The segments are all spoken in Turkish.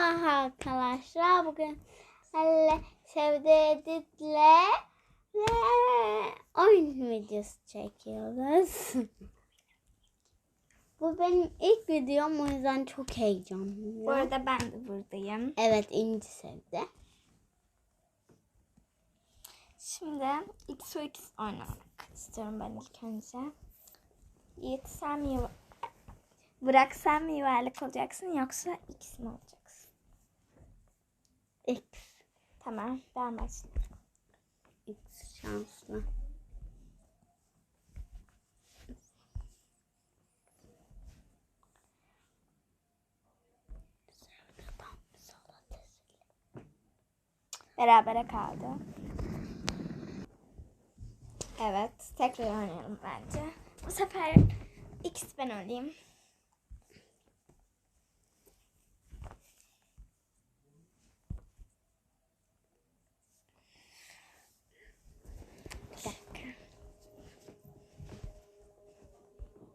Merhaba arkadaşlar. Bugün Elle Sevdi Edit'le oyun videosu çekiyoruz. Bu benim ilk videom o yüzden çok heyecanlıyım. Bu arada ben de buradayım. Evet İnci sevdi. Şimdi XOX oynamak istiyorum ben ilk önce. Mi yuva... Mi yuvarlak olacaksın yoksa X mi olacaksın? X. Tamam ben başlıyorum. X şanslı. Berabere kaldı. Evet tekrar oynayalım bence. Bu sefer X ben olayım.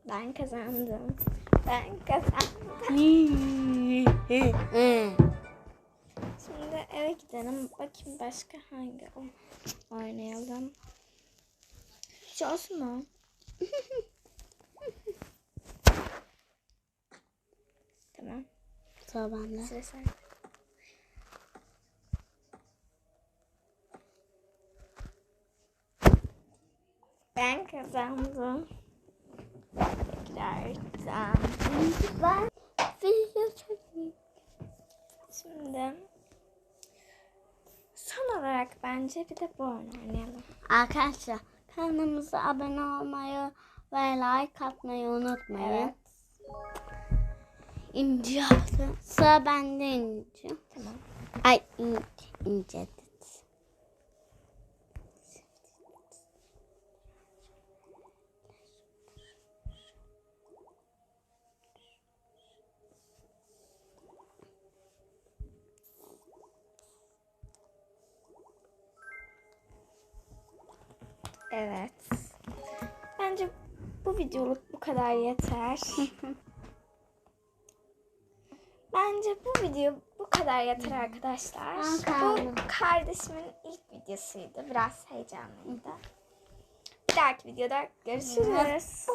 Ben kazandım. Ben kazandım. Şimdi eve gidelim. Bakayım başka hangi oynayalım. Hiç olsun mu? tamam. Sıra bende. Sıra sende. Ben kazandım. Ben video çekeyim. Şimdi son olarak bence bir de bu oynayalım. Arkadaşlar kanalımıza abone olmayı ve like atmayı unutmayın. Evet. İnci yaptı. Sıra bende İnci. Tamam. Ay İnci. İnci Evet. Bence bu videoluk bu kadar yeter. Bence bu video bu kadar yeter arkadaşlar. Bu kardeşimin ilk videosuydu. Biraz heyecanlıydı. Bir dahaki videoda görüşürüz.